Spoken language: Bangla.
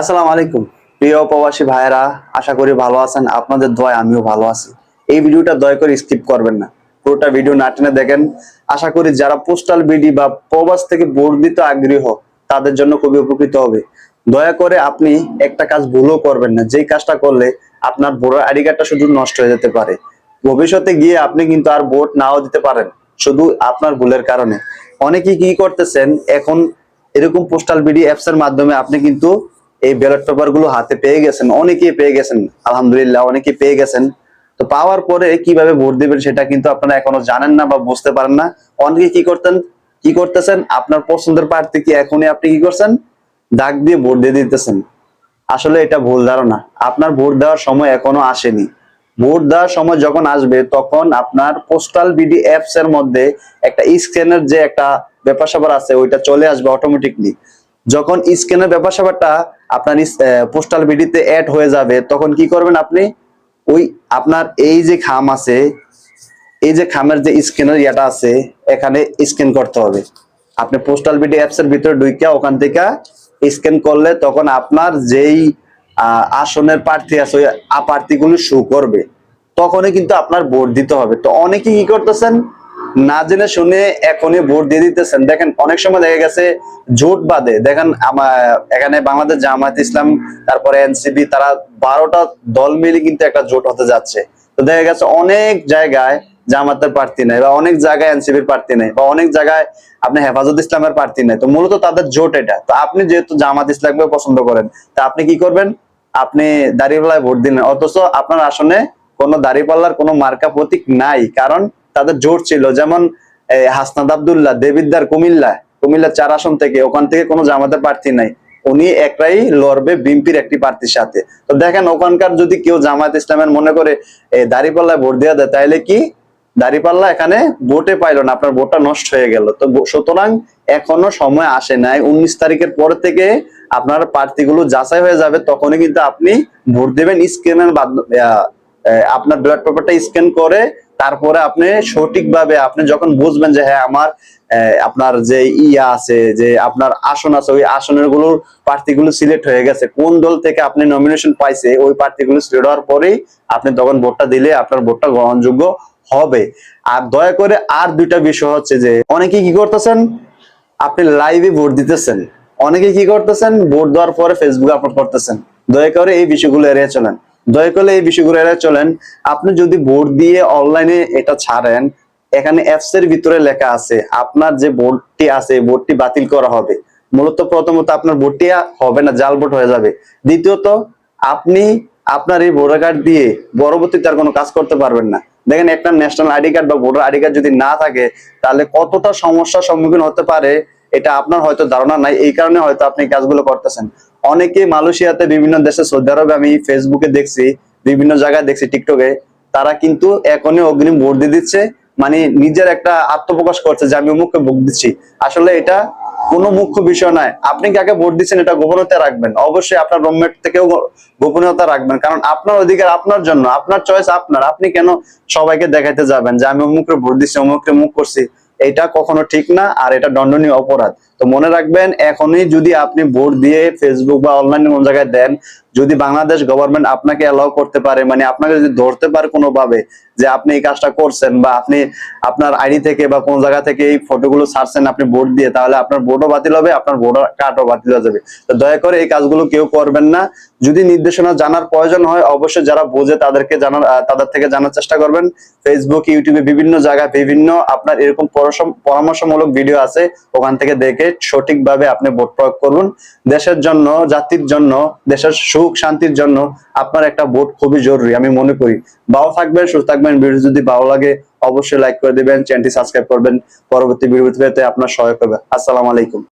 আসসালামু আলাইকুম। প্রিয় প্রবাসী ভাইয়েরা, আশা করি ভালো আছেন। আপনাদের দোয়ায় আমিও ভালো আছি। এই ভিডিওটা দয়া করে স্কিপ করবেন না। পুরোটা ভিডিও না টেনে দেখেন। আশা করি যারা পোস্টাল বিডি বা প্রবাস থেকে বর্ধিত আগ্রহ, তাদের জন্য খুবই উপকৃত হবে। দয়া করে আপনি একটা কাজ ভুলও করবেন না। যেই কাজটা করলে আপনার ভোটার আইডি কার্ডটা শুধু নষ্ট হয়ে যেতে পারে। ভবিষ্যতে গিয়ে আপনি কিন্তু আর ভোট নাও দিতে পারেন, শুধু আপনার ভুলের কারণে। অনেকেই কি করতেছেন, এখন এরকম পোস্টাল বিডি অ্যাপস এর মাধ্যমে আপনি কিন্তু এই ব্যালট পেপারগুলো হাতে পেয়ে গেছেন, অনেকেই পেয়ে গেছেন, আলহামদুলিল্লাহ অনেকেই পেয়ে গেছেন। তো পাওয়ার পরে কীভাবে ভোট দিবেন সেটা কিন্তু আপনারা এখনও জানেন না বা বুঝতে পারেন না। অনেকে কি করতেন, কি করতেছেন? আপনার পছন্দের প্রার্থীকে এখনই আপনি কি করছেন? দাগ দিয়ে ভোট দিয়ে দিতেছেন। আসলে এটা ভুল ধারণা। আপনার ভোট দেওয়ার সময় এখনও আসেনি। ভোট দেওয়ার সময় যখন আসবে, তখন আপনার পোস্টাল বিডি অ্যাপস এর মধ্যে একটা স্ক্যানের যে একটা ব্যাপার স্যাপার আছে, ওইটা চলে আসবে অটোমেটিকলি যখন স্ক্যানের ব্যাপার স্যাপারটা আপনার পোস্টাল বিডিতে অ্যাড হয়ে যাবে, তখন কি করবেন আপনি? ওই আপনার এই যে খাম আছে, এই যে খামের যে স্ক্যানের ইয়াটা আছে, এখানে স্ক্যান করতে হবে। আপনি পোস্টাল বিডি অ্যাপস এর ভিতরে ঢুকিয়া ওখান থেকে স্ক্যান করলে তখন আপনার যেই আসনের প্রার্থী আছে, ওই প্রার্থীগুলো শো করবে। তখনই কিন্তু আপনার ভোট দিতে হবে। তো অনেকে কি করতেছেন? না জেনে শুনে এখনই ভোট দিয়ে দিতেছেন। দেখেন, অনেক সময় দেখা গেছে জোট বাদে। দেখেন এখানে বাংলাদেশ জামায়াত ইসলাম, তারপরে এনসিপি তারা বারোটা দল মিলে কিন্তু একটা জোট হতে যাচ্ছে। তো দেখা গেছে অনেক জায়গায় জামাতের প্রার্থী নেই বা অনেক জায়গায় এনসিপির প্রার্থী নেই বা অনেক জায়গায় আপনি হেফাজত ইসলামের প্রার্থী নেই। তো মূলত তাদের জোট এটা। তো আপনি যেহেতু জামাত ইসলামকে পছন্দ করেন, তা আপনি কি করবেন? আপনি দাঁড়িপাল্লায় ভোট দিলেন। অথচ আপনার আসনে কোনো দাঁড়িপাল্লার কোনো মার্কা প্রতীক নাই। কারণ তাদের জোট ছিল। যেমন হাসনাদ আবদুল্লাহ দেবিদ্দার কুমিল্লা কুমিল্লা চার আসন থেকে ওখান থেকে কোনো জামাতের প্রার্থী নাই। উনি একটাই লড়বে বিএনপির একটি প্রার্থীর সাথে। তো দেখেন, ওখানকার যদি কেউ জামাত ইসলামের মনে করে দাঁড়িপাল্লায় ভোট দেওয়া দেয় তাহলে কি? দাঁড়িপাল্লা এখানে ভোটে পাইলো না, আপনার ভোটটা নষ্ট হয়ে গেল। তো সুতরাং এখনও সময় আসে নাই। উনিশ তারিখের পর থেকে আপনার প্রার্থীগুলো যাচাই হয়ে যাবে, তখনই কিন্তু আপনি ভোট দেবেন। স্ক্যানের আপনার ব্যালট পেপারটা স্ক্যান করে তারপরে আপনি সঠিকভাবে আপনি যখন বুঝবেন যে হ্যাঁ আমার আপনার যে ইয়া আছে, যে আপনার আসন আছে, ওই আসনেরগুলোর প্রার্থীগুলো সিলেক্ট হয়ে গেছে, কোন দল থেকে আপনি নমিনেশন পাইছে, ওই প্রার্থীগুলো সিলেক্ট হওয়ার পরেই আপনি তখন ভোটটা দিলে আপনার ভোটটা গ্রহণযোগ্য হবে। আর দয়া করে আর দুইটা বিষয় হচ্ছে যে, অনেকে কি করতেছেন? আপনি লাইভে ভোট দিতেছেন। অনেকে কি করতেছেন? ভোট দেওয়ার পরে ফেসবুকে আপলোড করতেছেন। দয়া করে এই বিষয়গুলো এড়িয়ে চলেন। দয়া করে এই বিষয়গুলো এড়িয়ে চলেন। আপনি যদি ভোট দিয়ে অনলাইনে এটা ছাড়েন, এখানে অ্যাপস এর ভিতরে লেখা আছে, আপনার যে ভোটটি আছে ভোটটি বাতিল করা হবে। মূলত প্রথমত আপনার আর হবে না জাল ভোট হয়ে যাবে। দ্বিতীয়ত, আপনি আপনার এই ভোটার কার্ড দিয়ে পরবর্তীতে আর কোনো কাজ করতে পারবেন না। দেখেন, একটা ন্যাশনাল আইডি কার্ড বা ভোটার আইডি কার্ড যদি না থাকে, তাহলে কতটা সমস্যার সম্মুখীন হতে পারে এটা আপনার হয়তো ধারণা নাই, এই কারণে হয়তো আপনি কাজগুলো করতেছেন। অনেকে মালয়েশিয়াতে বিভিন্ন দেশে, সৌদি আরবে আমি ফেসবুকে দেখছি, বিভিন্ন জায়গায় দেখছি টিকটকে তারা কিন্তু এখনই অগ্রিম ভোট দিয়ে দিচ্ছে মানে নিজের একটা আত্মপ্রকাশ করছে যে, আমি অমুককে ভোট দিচ্ছি। আসলে এটা কোনো মুখ্য বিষয় নয়। আপনি কাকে ভোট দিচ্ছেন এটা গোপনীয়তা রাখবেন। অবশ্যই আপনার রুমমেট থেকেও গোপনীয়তা রাখবেন। কারণ আপনার অধিকার আপনার জন্য, আপনার চয়েস আপনার। আপনি কেন সবাইকে দেখাইতে যাবেন যে, আমি অমুকরে ভোট দিচ্ছি, অমুকরে মুখ করছি? এটা কখনো ঠিক না আর এটা দণ্ডনীয় অপরাধ। তো মনে রাখবেন, এখনই যদি আপনি ভোট দিয়ে ফেসবুক বা অনলাইনে কোন জায়গায় দেন, যদি বাংলাদেশ গভর্নমেন্ট আপনাকে অ্যালাউ করতে পারে মানে আপনাকে যদি ধরতে পারে কোনোভাবে যে আপনি এই কাজটা করছেন বা আপনি আপনার আইডি থেকে বা কোন জায়গা থেকে এই ফটোগুলো ছাড়ছেন, আপনি ভোট দিয়ে, তাহলে আপনার ভোটও বাতিল হবে, আপনার ভোটার কার্ডও বাতিল হয়ে যাবে। তো দয়া করে এই কাজগুলো কেউ করবেন না। যদি নির্দেশনা জানার প্রয়োজন হয়, অবশ্যই যারা বোঝে তাদেরকে জানার তাদের থেকে জানার চেষ্টা করবেন। ফেসবুক ইউটিউবে বিভিন্ন জায়গায় বিভিন্ন আপনার এরকম পরামর্শমূলক ভিডিও আছে, ওখান থেকে দেখে সঠিকভাবে আপনি ভোট প্রয়োগ করুন। দেশের জন্য, জাতির জন্য, দেশের সুখ, শান্তির জন্য আপনার একটা ভোট খুবই জরুরি, আমি মনে করি। ভালো থাকবেন, সুস্থ থাকবেন। ভিডিও যদি ভালো লাগে, অবশ্যই লাইক করে দিবেন চ্যানেলটি সাবস্ক্রাইব করবেন। পরবর্তী ভিডিও পেতে আপনার সহায়ক হবে। আসসালামু আলাইকুম।